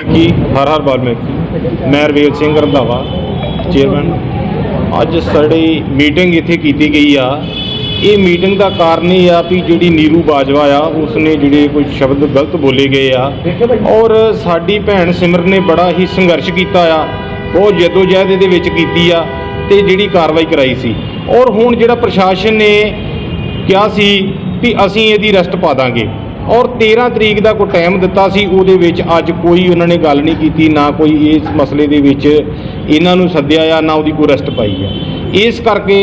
ਵਾਲਮੀਕੀ ਹਰ ਹਰ ਵਾਲਮੀਕੀ ਮੈਂ ਰਵੇਲ ਸਿੰਘ ਰੰਧਾਵਾ ਚੇਅਰਮੈਨ ਅੱਜ ਸਾਡੀ ਮੀਟਿੰਗ ਇੱਥੇ ਕੀਤੀ ਗਈ ਆ। ਇਹ ਮੀਟਿੰਗ ਦਾ ਕਾਰਨ ਇਹ ਆ ਵੀ ਜਿਹੜੀ ਨੀਰੂ ਬਾਜਵਾ ਆ, ਉਸਨੇ ਜਿਹੜੇ ਕੋਈ ਸ਼ਬਦ ਗਲਤ ਬੋਲੇ ਗਏ ਆ। ਔਰ ਸਾਡੀ ਭੈਣ ਸਿਮਰ ਨੇ ਬੜਾ ਹੀ ਸੰਘਰਸ਼ ਕੀਤਾ ਆ। ਬਹੁਤ ਜਦੋਜਹਿਦ ਇਹਦੇ ਵਿੱਚ ਕੀਤੀ ਆ ਤੇ ਜਿਹੜੀ ਕਾਰਵਾਈ ਕਰਾਈ ਸੀ। ਔਰ ਹੁਣ ਜਿਹੜਾ ਪ੍ਰਸ਼ਾਸਨ ਨੇ ਕਿਹਾ ਸੀ ਵੀ ਅਸੀਂ ਇਹਦੀ ਰੈਸਟ ਪਾ ਦਾਂਗੇ। ਔਰ 13 ਤਰੀਕ ਦਾ ਕੋਈ ਟਾਈਮ ਦਿੱਤਾ ਸੀ, ਉਹਦੇ ਵਿੱਚ ਅੱਜ ਕੋਈ ਉਹਨਾਂ ਨੇ ਗੱਲ ਨਹੀਂ ਕੀਤੀ, ਨਾ ਕੋਈ ਇਸ ਮਸਲੇ ਦੇ ਵਿੱਚ ਇਹਨਾਂ ਨੂੰ ਸੱਦਿਆ ਆ ਨਾ ਉਹਦੀ ਕੋਈ ਰੈਸਟ ਪਾਈ ਆ। ਇਸ ਕਰਕੇ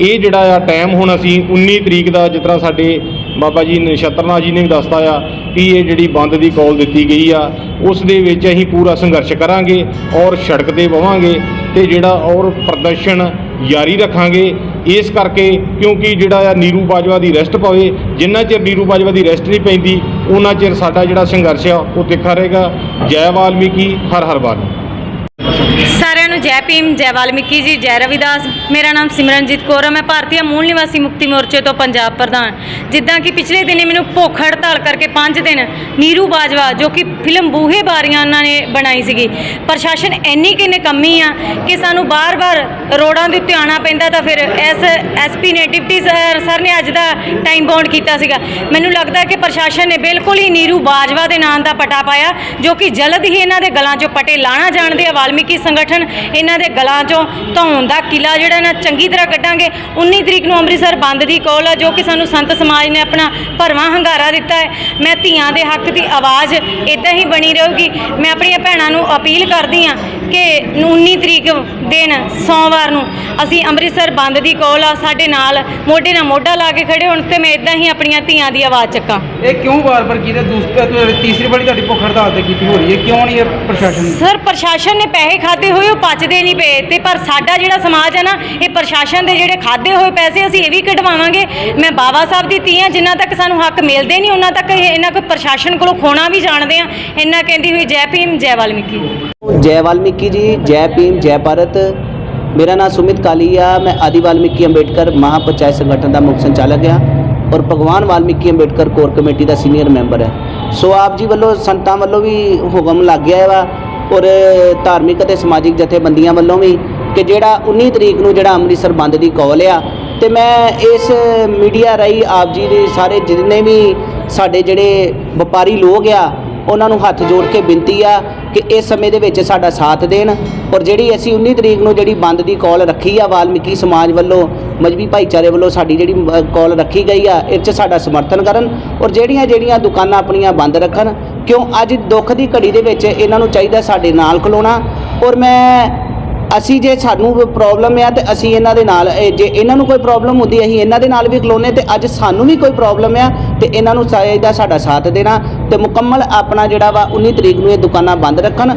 ਇਹ ਜਿਹੜਾ ਆ ਟਾਈਮ ਹੁਣ ਅਸੀਂ 19 ਤਰੀਕ ਦਾ ਜਿਸ ਤਰ੍ਹਾਂ ਸਾਡੇ ਬਾਬਾ ਜੀ ਨਛੱਤਰਨਾਥ ਜੀ ਨੇ ਵੀ ਦੱਸਤਾ ਆ ਵੀ ਇਹ ਜਿਹੜੀ ਬੰਦ ਦੀ ਕਾਲ ਦਿੱਤੀ ਗਈ ਆ, ਉਸ ਦੇ ਵਿੱਚ ਅਸੀਂ ਪੂਰਾ ਸੰਘਰਸ਼ ਕਰਾਂਗੇ ਔਰ ਸੜਕ ਤੇ ਬਵਾਂਗੇ ਤੇ ਜਿਹੜਾ ਔਰ ਪ੍ਰਦਰਸ਼ਨ ਜਾਰੀ ਰੱਖਾਂਗੇ। ਇਸ ਕਰਕੇ ਕਿਉਂਕਿ ਜਿਹੜਾ ਆ ਨੀਰੂ ਬਾਜਵਾ ਦੀ ਰੈਸਟ ਪਵੇ, ਜਿੰਨਾ ਚਿਰ ਨੀਰੂ ਬਾਜਵਾ ਦੀ ਰੈਸਟ ਨਹੀਂ ਪੈਂਦੀ, ਉਹਨਾਂ ਚਿਰ ਸਾਡਾ ਜਿਹੜਾ ਸੰਘਰਸ਼ ਆ, ਉਹ ਤਿੱਖਾ ਰਹੇਗਾ। ਜੈ ਵਾਲਮੀਕੀ, ਹਰ ਹਰ ਵਾਲਮੀਕੀ ਸਾਰਿਆਂ ਨੂੰ ਜੈ ਭੀਮ, ਜੈ ਵਾਲਮੀਕੀ ਜੀ, ਜੈ ਰਵਿਦਾਸ। ਮੇਰਾ ਨਾਮ ਸਿਮਰਨਜੀਤ ਕੌਰ ਹੈ ਮੈਂ ਭਾਰਤੀ ਮੂਲ ਨਿਵਾਸੀ ਮੁਕਤੀ ਮੋਰਚੇ ਤੋਂ ਪੰਜਾਬ ਪ੍ਰਧਾਨ। ਜਿੱਦਾਂ ਕਿ ਪਿਛਲੇ ਦਿਨੇ ਮੈਨੂੰ ਭੁੱਖ ਹੜਤਾਲ ਕਰਕੇ 5 ਦਿਨ ਨੀਰੂ ਬਾਜਵਾ, ਜੋ ਕਿ ਫਿਲਮ ਬੂਹੇ ਬਾਰੀਆਂ ਉਹਨਾਂ ਨੇ ਬਣਾਈ ਸੀਗੀ। ਪ੍ਰਸ਼ਾਸਨ ਇੰਨੀ ਕਿ ਨਿਕੰਮੀ ਆ ਕਿ ਸਾਨੂੰ ਬਾਰ-ਬਾਰ ਰੋਡਾਂ ਦੇ ਉੱਤੇ ਆਉਣਾ ਪੈਂਦਾ ਤਾਂ ਫਿਰ ਐਸ ਐਸਪੀ ਨੇ, ਡਿਪਟੀ ਸਰ ਨੇ ਅੱਜ ਦਾ ਟਾਈਮ ਬਾਉਂਡ ਕੀਤਾ ਸੀਗਾ। ਮੈਨੂੰ ਲੱਗਦਾ ਕਿ ਪ੍ਰਸ਼ਾਸਨ ਨੇ ਬਿਲਕੁਲ ਹੀ ਨੀਰੂ ਬਾਜਵਾ ਦੇ ਨਾਂ ਦਾ ਪਟਾ ਪਾਇਆ, ਜੋ ਕਿ ਜਲਦ ਹੀ ਇਹਨਾਂ ਦੇ ਗਲਾਂ 'ਚੋਂ ਪਟੇ ਲਾਣਾ ਜਾਣਦੇ ਆ ਵਾਲਮੀਕੀ ਸੰਗਠਨ ਇਹਨਾਂ ਦੇ ਗਲਾਂ 'ਚੋਂ ਧੌਣ ਦਾ ਕਿਲਾ ਜਿਹੜਾ ਨਾ ਚੰਗੀ ਤਰ੍ਹਾਂ ਕੱਢਾਂਗੇ। 19 ਤਰੀਕ ਨੂੰ ਅੰਮ੍ਰਿਤਸਰ ਬੰਦ ਦੀ ਕੋਲ ਆ, ਜੋ ਕਿ ਸਾਨੂੰ ਸੰਤ ਸਮਾਜ ਨੇ ਆਪਣਾ ਭਰਵਾਂ ਹੰਗਾਰਾ ਦਿੱਤਾ ਹੈ। ਮੈਂ ਧੀਆਂ ਦੇ ਹੱਕ ਦੀ ਆਵਾਜ਼ ਇਦਾਂ ਹੀ ਬਣੀ ਰਹੂਗੀ। ਮੈਂ ਆਪਣੀਆਂ ਭੈਣਾਂ ਨੂੰ ਅਪੀਲ ਕਰਦੀ ਹਾਂ ਕਿ 19 ਤਰੀਕ ਦਿਨ ਸੋਮਵਾਰ ਨੂੰ। ਅਸੀਂ ਅੰਮ੍ਰਿਤਸਰ ਬੰਦ ਦੀ ਕਾਲ ਆ ਸਾਡੇ ਨਾਲ ਮੋਢੇ ਨਾਲ ਮੋਢਾ ਲਾ ਕੇ ਖੜੇ ਹੋਣ ਤੇ ਮੈਂ ਇਦਾਂ ਹੀ ਆਪਣੀਆਂ ਧੀਆਂ ਦੀ ਆਵਾਜ਼ ਚੱਕਾਂ। ਇਹ ਕਿਉਂ ਵਾਰ-ਵਾਰ ਕੀਤਾ? ਦੂਸਰੀ ਤੀਸਰੀ ਵਾਰੀ ਤੁਹਾਡੀ ਭੁੱਖ ਹੜਤਾਲ ਤੇ ਕੀਤੀ ਹੋ ਰਹੀ ਹੈ। ਕਿਉਂ ਨਹੀਂ ਇਹ ਪ੍ਰਸ਼ਾਸਨ ਸਰ ਪ੍ਰਸ਼ਾਸਨ ਨੇ ਪੈਸੇ ਖਾਦੇ ਹੋਏ ਉਹ ਪਚਦੇ ਨਹੀਂ ਪਏ ਤੇ ਪਰ ਸਾਡਾ ਜਿਹੜਾ ਸਮਾਜ ਹੈ ਨਾ ਇਹ ਪ੍ਰਸ਼ਾਸਨ ਦੇ ਜਿਹੜੇ ਖਾਦੇ ਹੋਏ ਪੈਸੇ ਅਸੀਂ ਇਹ ਵੀ ਕਢਵਾਵਾਂਗੇ। ਮੈਂ ਬਾਬਾ ਸਾਹਿਬ ਦੀ ਧੀ ਹਾਂ ਜਿੰਨਾ ਤੱਕ ਸਾਨੂੰ ਹੱਕ ਮਿਲਦੇ ਨਹੀਂ ਉਹਨਾਂ ਤੱਕ ਇਹ- ਇਹਨਾਂ ਕੋਈ ਪ੍ਰਸ਼ਾਸਨ ਕੋਲੋਂ ਖੋਣਾ ਵੀ ਜਾਣਦੇ ਆ। ਇੰਨਾ ਕਹਿੰਦੀ ਹੋਈ ਜੈ ਭੀਮ ਜੈ ਵਾਲਮੀਕੀ। ਜੈ ਵਾਲਮੀਕੀ ਜੀ ਜੈ ਭੀਮ ਜੈ ਭਾਰਤ ਮੇਰਾ ਨਾਮ ਸੁਮਿਤ ਕਾਲੀਆ ਮੈਂ ਆਦਿ ਵਾਲਮੀਕੀ ਅੰਬੇਡਕਰ ਮਹਾਪੰਚਾਇਤ ਸੰਗਠਨ ਦਾ ਮੁੱਖ ਸੰਚਾਲਕ ਹਾਂ ਔਰ ਭਗਵਾਨ ਵਾਲਮੀਕੀ ਅੰਬੇਡਕਰ ਕੋਰ ਕਮੇਟੀ ਦਾ ਸੀਨੀਅਰ ਮੈਂਬਰ ਹੈ ਸੋ ਆਪ ਜੀ ਵੱਲੋਂ ਸੰਤਾਂ ਵੱਲੋਂ ਵੀ ਹੁਕਮ ਲੱਗ ਗਿਆ ਵਾ ਔਰ ਧਾਰਮਿਕ ਅਤੇ ਸਮਾਜਿਕ ਜਥੇਬੰਦੀਆਂ ਵੱਲੋਂ ਵੀ ਕਿ ਜਿਹੜਾ 19 ਤਰੀਕ ਨੂੰ ਜਿਹੜਾ ਅੰਮ੍ਰਿਤਸਰ ਬੰਦ ਦੀ ਕਾਲ ਆ ਤੇ ਮੈਂ ਇਸ ਮੀਡੀਆ ਰਾਹੀਂ ਆਪ ਜੀ ਦੇ ਸਾਰੇ ਜਿੰਨੇ ਵੀ ਸਾਡੇ ਜਿਹੜੇ ਵਪਾਰੀ ਲੋਕ ਆ ਉਹਨਾਂ ਨੂੰ ਹੱਥ ਜੋੜ ਕੇ ਬੇਨਤੀ ਆ ਕਿ ਇਸ ਸਮੇਂ ਦੇ ਵਿੱਚ ਸਾਡਾ ਸਾਥ ਦੇਣ ਔਰ ਜਿਹੜੀ ਅਸੀਂ 19 ਤਰੀਕ ਨੂੰ ਜਿਹੜੀ ਬੰਦ ਦੀ ਕਾਲ ਰੱਖੀ ਆ ਵਾਲਮੀਕੀ ਸਮਾਜ ਵੱਲੋਂ, ਮਜਬੀ ਭਾਈਚਾਰੇ ਵੱਲੋਂ ਸਾਡੀ ਜਿਹੜੀ ਕਾਲ ਰੱਖੀ ਗਈ ਆ, ਇਹ 'ਚ ਸਾਡਾ ਸਮਰਥਨ ਕਰਨ ਔਰ ਜਿਹੜੀਆਂ ਜਿਹੜੀਆਂ ਦੁਕਾਨਾਂ ਆਪਣੀਆਂ ਬੰਦ ਰੱਖਣ, ਕਿਉਂ ਅੱਜ ਦੁੱਖ ਦੀ ਘੜੀ ਦੇ ਵਿੱਚ ਇਹਨਾਂ ਨੂੰ ਚਾਹੀਦਾ ਸਾਡੇ ਨਾਲ ਖਲੋਣਾ ਔਰ ਮੈਂ, ਅਸੀਂ ਜੇ ਸਾਨੂੰ ਪ੍ਰੋਬਲਮ ਆ ਤੇ ਅਸੀਂ ਇਹਨਾਂ ਦੇ ਨਾਲ ਜੇ ਇਹਨਾਂ ਨੂੰ ਕੋਈ ਪ੍ਰੋਬਲਮ ਹੁੰਦੀ ਅਸੀਂ ਇਹਨਾਂ ਦੇ ਨਾਲ ਵੀ ਖਲੋਨੇ ਤੇ ਅੱਜ ਸਾਨੂੰ ਵੀ ਕੋਈ ਪ੍ਰੋਬਲਮ ਆ ਤੇ ਇਹਨਾਂ ਨੂੰ ਚਾਹੀਦਾ ਸਾਡਾ ਸਾਥ ਦੇਣਾ ਤੇ ਮੁਕੰਮਲ ਆਪਣਾ ਜਿਹੜਾ ਵਾ 19 ਤਰੀਕ ਨੂੰ ਇਹ ਦੁਕਾਨਾਂ ਬੰਦ ਰੱਖਣ।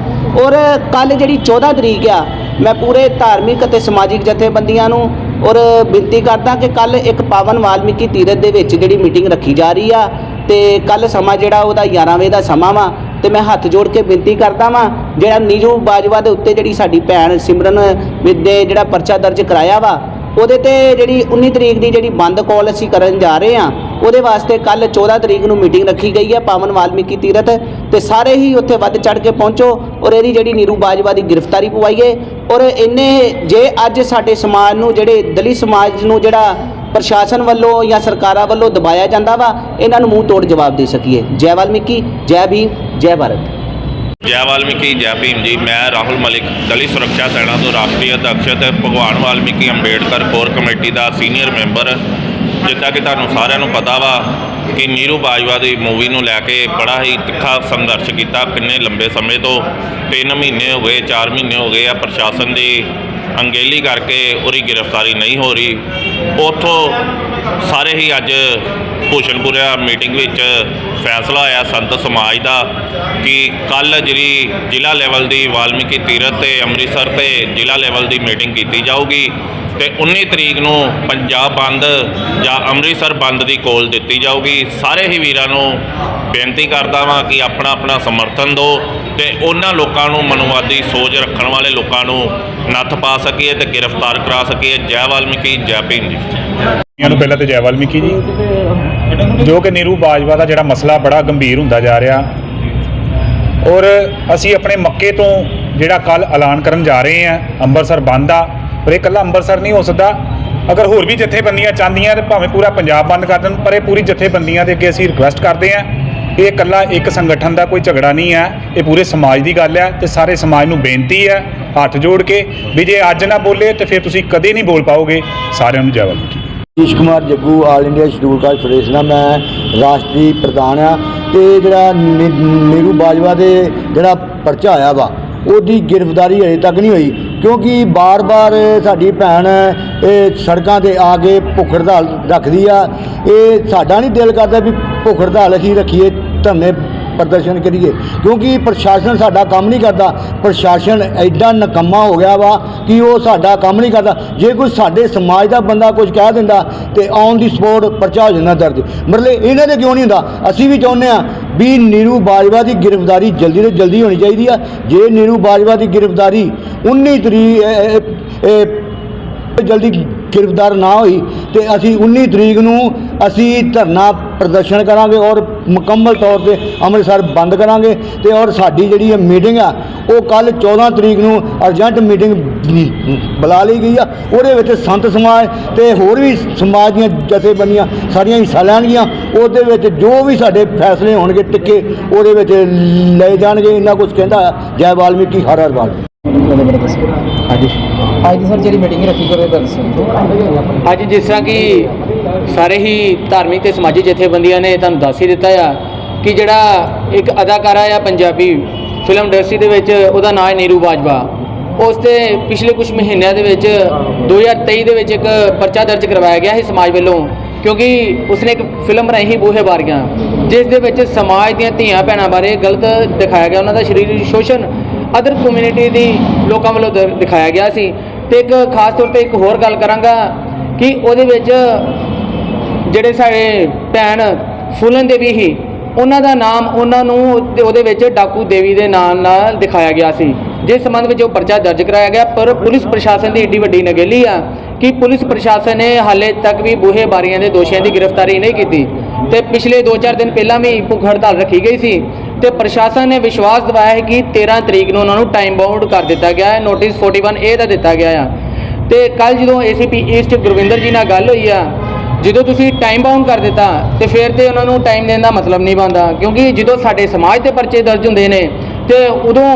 ਔਰ ਕੱਲ ਜਿਹੜੀ 14 ਤਰੀਕ ਆ, ਮੈਂ ਪੂਰੇ ਧਾਰਮਿਕ ਅਤੇ ਸਮਾਜਿਕ ਜਥੇਬੰਦੀਆਂ ਨੂੰ ਔਰ ਬੇਨਤੀ ਕਰਦਾ ਕਿ ਕੱਲ ਇੱਕ ਪਾਵਨ ਵਾਲਮੀਕੀ ਤੀਰਥ ਦੇ ਵਿੱਚ ਜਿਹੜੀ ਮੀਟਿੰਗ ਰੱਖੀ ਜਾ ਰਹੀ ਆ, ਤੇ ਕੱਲ ਸਮਾਂ ਜਿਹੜਾ ਉਹਦਾ 11 ਵਜੇ ਦਾ ਸਮਾਂ ਵਾ, ਤੇ ਮੈਂ ਹੱਥ ਜੋੜ ਕੇ ਬੇਨਤੀ ਕਰਦਾ ਵਾਂ, ਜਿਹੜਾ ਨੀਰੂ ਬਾਜਵਾ ਦੇ ਉੱਤੇ ਜਿਹੜੀ ਸਾਡੀ ਭੈਣ ਸਿਮਰਨ ਵਿਦੇ ਜਿਹੜਾ ਪਰਚਾ ਦਰਜ ਕਰਾਇਆ ਵਾ, ਉਹਦੇ ਤੇ ਜਿਹੜੀ 19 ਤਰੀਕ ਦੀ ਜਿਹੜੀ ਬੰਦ ਕਾਲ ਅਸੀਂ ਕਰਨ ਜਾ ਰਹੇ ਹਾਂ ਉਹਦੇ ਵਾਸਤੇ ਕੱਲ 14 ਤਰੀਕ ਨੂੰ ਮੀਟਿੰਗ ਰੱਖੀ ਗਈ ਹੈ ਪਾਵਨ ਵਾਲਮੀਕੀ ਤੀਰਥ ਤੇ ਸਾਰੇ ਹੀ ਉੱਥੇ ਵੱਧ ਚੜ ਕੇ ਪਹੁੰਚੋ ਔਰ ਇਹਦੀ ਜਿਹੜੀ ਨੀਰੂ ਬਾਜਵਾ ਦੀ ਗ੍ਰਿਫਤਾਰੀ ਪਵਾਈਏ ਔਰ ਇਹਨੇ ਜੇ ਅੱਜ ਸਾਡੇ ਸਮਾਜ ਨੂੰ ਜਿਹੜੇ ਦਲਿਤ ਸਮਾਜ ਨੂੰ ਜਿਹੜਾ ਪ੍ਰਸ਼ਾਸਨ ਵੱਲੋਂ ਜਾਂ ਸਰਕਾਰਾਂ ਵੱਲੋਂ ਦਬਾਇਆ ਜਾਂਦਾ ਵਾ, ਇਹਨਾਂ ਨੂੰ ਮੂੰਹ ਤੋੜ ਜਵਾਬ ਦੇ ਸਕੀਏ। ਜੈ ਵਾਲਮੀਕੀ, ਜੈ ਭੀਮ, ਜੈ ਭਾਰਤ। ਜੈ ਵਾਲਮੀਕੀ, ਜੈ ਭੀਮ ਜੀ, ਮੈਂ ਰਾਹੁਲ ਮਲਿਕ, ਦਲਿਤ ਸੁਰੱਖਿਆ ਸੈਨਾ ਤੋਂ ਰਾਸ਼ਟਰੀ ਅਧਿਕਸ਼ ਤੇ ਭਗਵਾਨ ਵਾਲਮੀਕੀ ਅੰਬੇਡਕਰ ਕੋਰ ਕਮੇਟੀ ਦਾ ਸੀਨੀਅਰ ਮੈਂਬਰ ਜਿੱਦਾਂ ਕਿ ਤੁਹਾਨੂੰ ਸਾਰਿਆਂ ਨੂੰ ਪਤਾ ਵਾ ਕਿ ਨੀਰੂ ਬਾਜਵਾ ਦੀ ਮੂਵੀ ਨੂੰ ਲੈ ਕੇ ਬੜਾ ਹੀ ਤਿੱਖਾ ਸੰਘਰਸ਼ ਕੀਤਾ ਕਿੰਨੇ ਲੰਬੇ ਸਮੇਂ ਤੋਂ 3 ਮਹੀਨੇ ਹੋ ਗਏ 4 ਮਹੀਨੇ ਹੋ ਗਏ ਆ ਪ੍ਰਸ਼ਾਸਨ ਦੀ ਅੰਗੇਲੀ ਕਰਕੇ ਉਹਦੀ ਗ੍ਰਿਫਤਾਰੀ ਨਹੀਂ ਹੋ ਰਹੀ। ਉਥੋਂ ਸਾਰੇ ਹੀ ਅੱਜ ਭੂਸ਼ਣਪੁਰਿਆ ਮੀਟਿੰਗ ਵਿੱਚ ਫੈਸਲਾ ਆਇਆ ਸੰਤ ਸਮਾਜ ਦਾ ਕਿ ਕੱਲ ਜਿਹੜੀ ਜ਼ਿਲ੍ਹਾ ਲੈਵਲ ਦੀ ਵਾਲਮੀਕੀ ਤੀਰਥ ਤੇ ਅੰਮ੍ਰਿਤਸਰ ਤੇ ਜ਼ਿਲ੍ਹਾ ਲੈਵਲ ਦੀ ਮੀਟਿੰਗ ਕੀਤੀ ਜਾਊਗੀ ਤੇ 19 ਤਰੀਕ ਨੂੰ ਪੰਜਾਬ ਬੰਦ ਜਾਂ ਅੰਮ੍ਰਿਤਸਰ ਬੰਦ ਦੀ ਕੋਲ ਦਿੱਤੀ ਜਾਊਗੀ। ਸਾਰੇ ਹੀ ਵੀਰਾਂ ਨੂੰ ਬੇਨਤੀ ਕਰਦਾ ਵਾਂ ਕਿ ਆਪਣਾ ਆਪਣਾ ਸਮਰਥਨ ਦਿਓ ਤੇ ਉਹਨਾਂ ਲੋਕਾਂ ਨੂੰ ਮਨੋਵਾਦੀ ਸੋਚ ਰੱਖਣ ਵਾਲੇ ਲੋਕਾਂ ਨੂੰ ਨੱਥ ਪਾ ਸਕੀਏ ਤੇ ਗ੍ਰਿਫਤਾਰ ਕਰਾ ਸਕੀਏ। ਜੈ ਵਾਲਮੀਕੀ, ਜੈ ਭੀਮ ਜੀ। ਨੂੰ ਪਹਿਲਾਂ ਤੇ ਜੈ ਵਾਲਮੀਕੀ ਜੀ। ਜੋ ਕਿ ਨੀਰੂ ਬਾਜਵਾ ਦਾ ਜਿਹੜਾ ਮਸਲਾ ਬੜਾ ਗੰਭੀਰ ਹੁੰਦਾ ਜਾ ਰਿਹਾ। ਔਰ ਅਸੀਂ ਆਪਣੇ ਮੱਕੇ ਤੋਂ ਜਿਹੜਾ ਕੱਲ ਐਲਾਨ ਕਰਨ ਜਾ ਰਹੇ ਹਾਂ ਅੰਮ੍ਰਿਤਸਰ ਬੰਦ ਆ। ਪਰ ਇਹ ਇਕੱਲਾ ਅੰਮ੍ਰਿਤਸਰ ਨਹੀਂ ਹੋ ਸਕਦਾ। ਅਗਰ ਹੋਰ ਵੀ ਜਥੇਬੰਦੀਆਂ ਚਾਹੁੰਦੀਆਂ ਤੇ ਭਾਵੇਂ ਪੂਰਾ ਪੰਜਾਬ ਬੰਦ ਕਰ ਦੇਣ, ਪਰ ਇਹ ਪੂਰੀ ਜਥੇਬੰਦੀਆਂ ਦੇ ਅੱਗੇ ਅਸੀਂ ਰਿਕੁਐਸਟ ਕਰਦੇ ਹਾਂ। ਇਹ ਇਕੱਲਾ ਇੱਕ ਸੰਗਠਨ ਦਾ ਕੋਈ ਝਗੜਾ ਨਹੀਂ ਹੈ। ਇਹ ਪੂਰੇ ਸਮਾਜ ਦੀ ਗੱਲ ਹੈ ਤੇ ਸਾਰੇ ਸਮਾਜ ਨੂੰ ਬੇਨਤੀ ਹੈ ਹੱਥ ਜੋੜ ਕੇ ਵੀ ਜੇ ਅੱਜ ਨਾ ਬੋਲੇ ਤੇ ਫਿਰ ਤੁਸੀਂ ਕਦੇ ਨਹੀਂ ਬੋਲ ਪਾਓਗੇ। ਸਾਰਿਆਂ ਨੂੰ ਜੈ Waheguru Satish Kumar Jaggu all India schedule caste federation ਆ ਮੈਂ ਰਾਸ਼ਟਰੀ ਪ੍ਰਧਾਨ ਆ ਤੇ ਜਿਹੜਾ ਨੀ- ਨੀਰੂ ਬਾਜਵਾ ਦੇ ਜਿਹੜਾ ਪਰਚਾ ਆਇਆ ਵਾ, ਉਹਦੀ ਗ੍ਰਿਫਤਾਰੀ ਹਜੇ ਤੱਕ ਨਹੀਂ ਹੋਈ, ਕਿਉਂਕਿ ਬਾਰ-ਬਾਰ ਸਾਡੀ ਭੈਣ ਇਹ ਸੜਕਾਂ ਤੇ ਆ ਕੇ ਭੁੱਖ ਹੜਤਾਲ ਰੱਖਦੀ ਆ, ਇਹ ਸਾਡਾ ਨਹੀਂ ਦਿਲ ਕਰਦਾ ਵੀ ਭੁੱਖ ਹੜਤਾਲ ਅਸੀਂ ਰੱਖੀਏ, ਧਰਨੇ ਪ੍ਰਦਰਸ਼ਨ ਕਰੀਏ, ਕਿਉਂਕਿ ਪ੍ਰਸ਼ਾਸਨ ਸਾਡਾ ਕੰਮ ਨਹੀਂ ਕਰਦਾ, ਪ੍ਰਸ਼ਾਸਨ ਐਡਾ ਨਕੰਮਾ ਹੋ ਗਿਆ ਵਾ ਕਿ ਉਹ ਸਾਡਾ ਕੰਮ ਨਹੀਂ ਕਰਦਾ। ਜੇ ਕੋਈ ਸਾਡੇ ਸਮਾਜ ਦਾ ਬੰਦਾ ਕੁਝ ਕਹਿ ਦਿੰਦਾ ਤੇ ਔਨ ਦੀ ਸਪੋਰਟ ਪਰਚਾ ਹੋ ਜਾਂਦਾ ਦਰਜ ਮਤਲਬ ਇਹਨਾਂ ਦੇ ਕਿਉਂ ਨਹੀਂ ਹੁੰਦਾ? ਅਸੀਂ ਵੀ ਚਾਹੁੰਦੇ ਆ ਵੀ ਨੀਰੂ ਬਾਜਵਾ ਦੀ ਗ੍ਰਿਫਤਾਰੀ ਜਲਦੀ ਤੋਂ ਜਲਦੀ ਹੋਣੀ ਚਾਹੀਦੀ ਆ। ਜੇ ਨੀਰੂ ਬਾਜਵਾ ਦੀ ਗ੍ਰਿਫਤਾਰੀ 19 ਤਰੀਕ ਜਲਦੀ ਗ੍ਰਿਫਤਾਰ ਨਾ ਹੋਈ ਤੇ ਅਸੀਂ 19 ਤਰੀਕ ਨੂੰ ਅਸੀਂ ਧਰਨਾ ਪ੍ਰਦਰਸ਼ਨ ਕਰਾਂਗੇ ਔਰ ਮੁਕੰਮਲ ਤੌਰ ਤੇ ਅੰਮ੍ਰਿਤਸਰ ਬੰਦ ਕਰਾਂਗੇ ਤੇ ਔਰ ਸਾਡੀ ਜਿਹੜੀ ਇਹ ਮੀਟਿੰਗ ਆ, ਉਹ ਕੱਲ 14 ਤਰੀਕ ਨੂੰ ਅਰਜੈਂਟ ਮੀਟਿੰਗ ਬੁਲਾ ਲਈ ਗਈ ਆ। ਉਹਦੇ ਵਿੱਚ ਸੰਤ ਸਮਾਜ ਤੇ ਹੋਰ ਵੀ ਸਮਾਜ ਦੀਆਂ ਜਥੇਬੰਦੀਆਂ ਸਾਰੀਆਂ ਹਿੱਸਾ ਲੈਣਗੀਆਂ। ਉਹਦੇ ਵਿੱਚ ਜੋ ਵੀ ਸਾਡੇ ਫੈਸਲੇ ਹੋਣਗੇ ਟਿੱਕੇ, ਉਹਦੇ ਵਿੱਚ ਲਏ ਜਾਣਗੇ। ਇੰਨਾ ਕੁਝ ਕਹਿੰਦਾ ਜੈ ਵਾਲਮੀਕੀ, ਹਰ ਹਰ ਵਾਲਮੀਕੀ। ਅੱਜ ਦੀ ਸਰ ਜਿਹੜੀ ਮੀਟਿੰਗ ਰੱਖੀ ਕਰੇ ਦੱਸੋ ਅੱਜ ਜਿਸ ਤਰ੍ਹਾਂ ਕਿ ਸਾਰੇ ਹੀ ਧਾਰਮਿਕ ਤੇ ਸਮਾਜਿਕ ਜਥੇਬੰਦੀਆਂ ਨੇ ਤੁਹਾਨੂੰ ਦੱਸ ਹੀ ਦਿੱਤਾ ਆ ਕਿ ਜਿਹੜਾ ਇੱਕ ਅਦਾਕਾਰਾ ਆ ਪੰਜਾਬੀ ਫਿਲਮ ਇੰਡਸਟਰੀ ਦੇ ਵਿੱਚ, ਉਹਦਾ ਨਾਮ ਹੈ ਨੀਰੂ ਬਾਜਵਾ। ਉਸ ਤੇ ਪਿਛਲੇ ਕੁਝ ਮਹੀਨਿਆਂ ਦੇ ਵਿੱਚ 2023 ਦੇ ਵਿੱਚ ਇੱਕ ਪਰਚਾ ਦਰਜ ਕਰਵਾਇਆ ਗਿਆ ਸੀ ਸਮਾਜ ਵੱਲੋਂ, ਕਿਉਂਕਿ ਉਸਨੇ ਇੱਕ ਫਿਲਮ ਰਾਹੀਂ ਸੀ ਬੂਹੇ ਬਾਰੀਆਂ ਜਿਸ ਦੇ ਵਿੱਚ ਸਮਾਜ ਦੀਆਂ ਧੀਆਂ ਭੈਣਾਂ ਬਾਰੇ ਗਲਤ ਦਿਖਾਇਆ ਗਿਆ, ਉਹਨਾਂ ਦਾ ਸਰੀਰਕ ਸ਼ੋਸ਼ਣ ਅਦਰ ਕਮਿਊਨਿਟੀ ਦੀ ਲੋਕਾਂ ਵੱਲੋਂ ਦ- ਦਿਖਾਇਆ ਗਿਆ ਸੀ। ਤੇ ਇੱਕ ਖਾਸ ਤੌਰ ਤੇ ਇੱਕ ਹੋਰ ਗੱਲ ਕਰਾਂਗਾ ਕਿ ਉਹਦੇ ਵਿੱਚ ਜਿਹੜੇ ਸਾਡੇ ਭੈਣ ਫੁੱਲਨ ਦੇਵੀ ਸੀ, ਉਹਨਾਂ ਦਾ ਨਾਮ ਉਹਨਾਂ ਨੂੰ ਉਹਦੇ- ਉਹਦੇ ਵਿੱਚ ਡਾਕੂ ਦੇਵੀ ਦੇ ਨਾਮ ਨਾਲ ਦਿਖਾਇਆ ਗਿਆ ਸੀ। ਜਿਸ ਸੰਬੰਧ ਵਿੱਚ ਉਹ ਪਰਚਾ ਦਰਜ ਕਰਾਇਆ ਗਿਆ, ਪਰ ਪੁਲਿਸ ਪ੍ਰਸ਼ਾਸਨ ਦੀ ਏਡੀ ਵੱਡੀ ਨਗੇਲੀ ਆ ਕਿ ਪੁਲਿਸ ਪ੍ਰਸ਼ਾਸਨ ਨੇ ਹਾਲੇ ਤੱਕ ਵੀ ਬੂਹੇ ਬਾਰੀਆਂ ਦੇ ਦੋਸ਼ੀਆਂ ਦੀ ਗ੍ਰਿਫਤਾਰੀ ਨਹੀਂ ਕੀਤੀ। ਤੇ ਪਿਛਲੇ 2-4 ਦਿਨ ਪਹਿਲਾਂ ਵੀ ਭੁੱਖ ਹੜਤਾਲ ਰੱਖੀ ਗਈ ਸੀ। ਤੇ ਪ੍ਰਸ਼ਾਸਨ ਨੇ ਵਿਸ਼ਵਾਸ ਦਿਵਾਇਆ ਹੈ ਕਿ 13 ਤਰੀਕ ਨੂੰ ਉਹਨਾਂ ਨੂੰ ਟਾਈਮ ਬਾਉਂਡ ਕਰ ਦਿੱਤਾ ਗਿਆ ਹੈ ਨੋਟਿਸ 41 ਏ ਦਾ ਦਿੱਤਾ ਗਿਆ ਆ। ਤੇ ਕੱਲ ਜਦੋਂ ਏਸੀਪੀ ਈਸਟ ਗੁਰਵਿੰਦਰ ਜੀ ਨਾਲ ਗੱਲ ਹੋਈ ਆ, ਜਦੋਂ ਤੁਸੀਂ ਟਾਈਮ ਬਾਉਂਡ ਕਰ ਦਿੱਤਾ, ਤੇ ਫਿਰ ਤੇ ਉਹਨਾਂ ਨੂੰ ਟਾਈਮ ਦੇਣ ਦਾ ਮਤਲਬ ਨਹੀਂ ਬਣਦਾ, ਕਿਉਂਕਿ ਜਦੋਂ ਸਾਡੇ ਸਮਾਜ ਤੇ ਪਰਚੇ ਦਰਜ ਹੁੰਦੇ ਨੇ, ਤੇ ਉਦੋਂ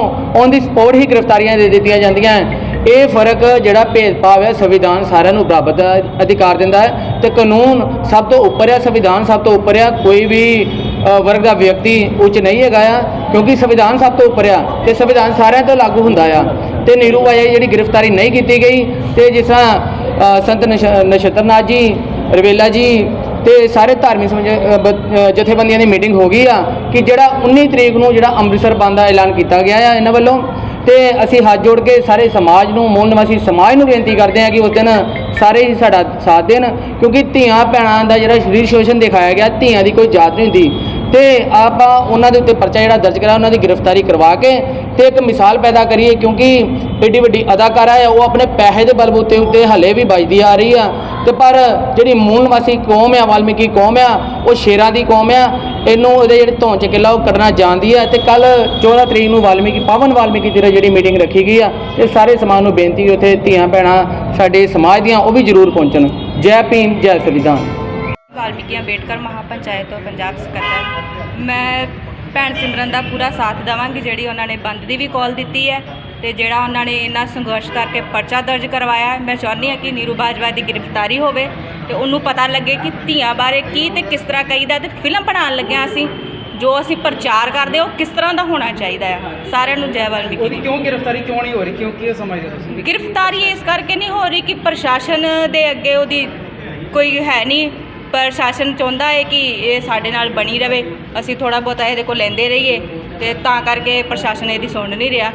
ਔਨ ਦੀ ਸਪੋਰਟ ਹੀ ਗ੍ਰਿਫਤਾਰੀਆਂ ਦੇ ਦਿੱਤੀਆਂ ਜਾਂਦੀਆਂ ਇਹ ਫ਼ਰਕ ਜਿਹੜਾ ਭੇਦਭਾਵ ਹੈ, ਸੰਵਿਧਾਨ ਸਾਰਿਆਂ ਨੂੰ ਬਰਾਬਰ ਦਾ ਅਧਿਕਾਰ ਦਿੰਦਾ ਹੈ, ਤੇ ਕਾਨੂੰਨ ਸਭ ਤੋਂ ਉੱਪਰ ਹੈ, ਸੰਵਿਧਾਨ ਸਭ ਤੋਂ ਉੱਪਰ ਹੈ, ਕੋਈ ਵੀ ਵਰਗ ਦਾ ਵਿਅਕਤੀ ਉੱਚ ਨਹੀਂ ਹੈਗਾ ਆ, ਕਿਉਂਕਿ ਸੰਵਿਧਾਨ ਸਭ ਤੋਂ ਉੱਪਰ ਆ ਤੇ ਸੰਵਿਧਾਨ ਸਾਰਿਆਂ ਤੋਂ ਲਾਗੂ ਹੁੰਦਾ ਆ। ਤੇ ਨੀਰੂ ਬਾਜਵਾ ਜਿਹੜੀ ਗ੍ਰਿਫਤਾਰੀ ਨਹੀਂ ਕੀਤੀ ਗਈ ਤੇ ਜਿਸ ਤਰ੍ਹਾਂ ਸੰਤ ਨਛ- ਨਛੱਤਰਨਾਥ ਜੀ, ਰਵੇਲਾ ਜੀ ਤੇ ਸਾਰੇ ਧਾਰਮਿਕ ਸਮਝ- ਜਥੇਬੰਦੀਆਂ ਦੀ ਮੀਟਿੰਗ ਹੋ ਗਈ ਆ ਕਿ ਜਿਹੜਾ 19 ਤਰੀਕ ਨੂੰ ਜਿਹੜਾ ਅੰਮ੍ਰਿਤਸਰ ਬੰਦ ਦਾ ਐਲਾਨ ਕੀਤਾ ਗਿਆ ਆ ਇਹਨਾਂ ਵੱਲੋਂ। ਤੇ ਅਸੀਂ ਹੱਥ ਜੋੜ ਕੇ ਸਾਰੇ ਸਮਾਜ ਨੂੰ, ਮੂਲ ਨਿਵਾਸੀ ਸਮਾਜ ਨੂੰ ਬੇਨਤੀ ਕਰਦੇ ਹਾਂ ਕਿ ਉਸ ਦਿਨ ਸਾਰੇ ਹੀ ਸਾਡਾ ਸਾਥ ਦੇਣ, ਕਿਉਂਕਿ ਧੀਆਂ, ਭੈਣਾਂ ਦਾ ਜਿਹੜਾ ਸਰੀਰ ਸ਼ੋਸ਼ਣ ਦਿਖਾਇਆ ਗਿਆ, ਧੀਆਂ ਦੀ ਕੋਈ ਜਾਤ ਨਹੀਂ ਹੁੰਦੀ। ਤੇ ਆਪਾਂ ਉਹਨਾਂ ਦੇ ਉੱਤੇ ਪਰਚਾ ਜਿਹੜਾ ਦਰਜ ਕਰਾਇਆ, ਉਹਨਾਂ ਦੀ ਗ੍ਰਿਫਤਾਰੀ ਕਰਵਾ ਕੇ ਤੇ ਇੱਕ ਮਿਸਾਲ ਪੈਦਾ ਕਰੀਏ ਕਿਉਂਕਿ ਏਡੀ ਵੱਡੀ ਅਦਾਕਾਰਾ ਹੈ, ਉਹ ਆਪਣੇ ਪੈਸੇ ਦੇ ਬਲਬੂਤੇ ਉੱਤੇ ਹਲੇ ਵੀ ਵੱਜਦੀ ਆ ਰਹੀ ਆ। ਤੇ ਪਰ ਜਿਹੜੀ ਮੂਲ ਨਿਵਾਸੀ ਕੌਮ ਆ, ਵਾਲਮੀਕੀ ਕੌਮ ਆ, ਉਹ ਸ਼ੇਰਾਂ ਦੀ ਕੌਮ ਆ, ਇਹਨੂੰ ਇਹਦੇ ਜਿਹੜੇ ਧੌਣ ਚ ਕਿਲਾ ਉਹ ਕੱਢਣਾ ਜਾਣਦੀ ਆ ਤੇ ਕੱਲ 14 ਤਰੀਕ ਨੂੰ ਵਾਲਮੀਕੀ, ਪਾਵਨ ਵਾਲਮੀਕੀ ਦੀ ਜਿਹੜੀ ਮੀਟਿੰਗ ਰੱਖੀ ਗਈ ਆ, ਇਹ ਸਾਰੇ ਸਮਾਜ ਨੂੰ ਬੇਨਤੀ ਉੱਥੇ ਧੀਆਂ ਭੈਣਾਂ ਸਾਡੇ ਸਮਾਜ ਦੀਆਂ ਉਹ ਵੀ ਜ਼ਰੂਰ ਪਹੁੰਚਣ। ਜੈ ਭੀਮ, ਜੈ ਸੰਵਿਧਾਨ ਵਾਲਮੀਕੀ ਅੰਬੇਡਕਰ ਮਹਾਪੰਚਾਇਤ ਤੋਂ ਪੰਜਾਬ ਸਕੱਤਰ। ਮੈਂ ਭੈਣ ਸਿਮਰਨ ਦਾ ਪੂਰਾ ਸਾਥ ਦੇਵਾਂਗੀ ਜਿਹੜੀ ਉਹਨਾਂ ਨੇ ਬੰਦ ਦੀ ਵੀ ਕਾਲ ਦਿੱਤੀ ਹੈ ਤੇ ਜਿਹੜਾ ਉਹਨਾਂ ਨੇ ਇੰਨਾ ਸੰਘਰਸ਼ ਕਰਕੇ ਪਰਚਾ ਦਰਜ ਕਰਵਾਇਆ ਮੈਂ ਚਾਹੁੰਦੀ ਹਾਂ ਕਿ ਨੀਰੂ ਬਾਜਵਾ ਦੀ ਗ੍ਰਿਫਤਾਰੀ ਹੋਵੇ ਤੇ ਉਹਨੂੰ ਪਤਾ ਲੱਗੇ ਕਿ ਧੀਆਂ ਬਾਰੇ ਕੀ ਤੇ ਕਿਸ ਤਰ੍ਹਾਂ ਕਹੀਦਾ ਤੇ ਫਿਲਮ ਬਣਾਉਣ ਲੱਗਿਆ ਅਸੀਂ। ਜੋ ਅਸੀਂ ਪ੍ਰਚਾਰ ਕਰਦੇ ਉਹ ਕਿਸ ਤਰ੍ਹਾਂ ਦਾ ਹੋਣਾ ਚਾਹੀਦਾ ਹੈ? ਸਾਰਿਆਂ ਨੂੰ ਜੈ ਵਾਲਮੀਕੀ ਉਹਦੀ ਕਿਉਂ ਗ੍ਰਿਫਤਾਰੀ ਕਿਉਂ ਨਹੀਂ ਹੋ ਰਹੀ? ਕਿਉਂ ਕੀ ਸਮਝਦੇ ਤੁਸੀਂ? ਗ੍ਰਿਫਤਾਰੀ ਇਸ ਕਰਕੇ ਨਹੀਂ ਹੋ ਰਹੀ ਕਿ ਪ੍ਰਸ਼ਾਸਨ ਦੇ ਅੱਗੇ ਉਹਦੀ ਕੋਈ ਹੈ ਨਹੀਂ। ਪ੍ਰਸ਼ਾਸਨ ਚਾਹੁੰਦਾ ਹੈ ਕਿ ਇਹ ਸਾਡੇ ਨਾਲ ਬਣੀ ਰਵੇ ਅਸੀਂ ਥੋੜਾ ਬਹੁਤਾ ਇਹਦੇ ਕੋਲ ਲੈਂਦੇ ਰਹੀਏ ਤੇ ਤਾਂ ਕਰਕੇ ਪ੍ਰਸ਼ਾਸਨ ਇਹਦੀ ਸੁਣ ਨਹੀਂ ਰਿਹਾ।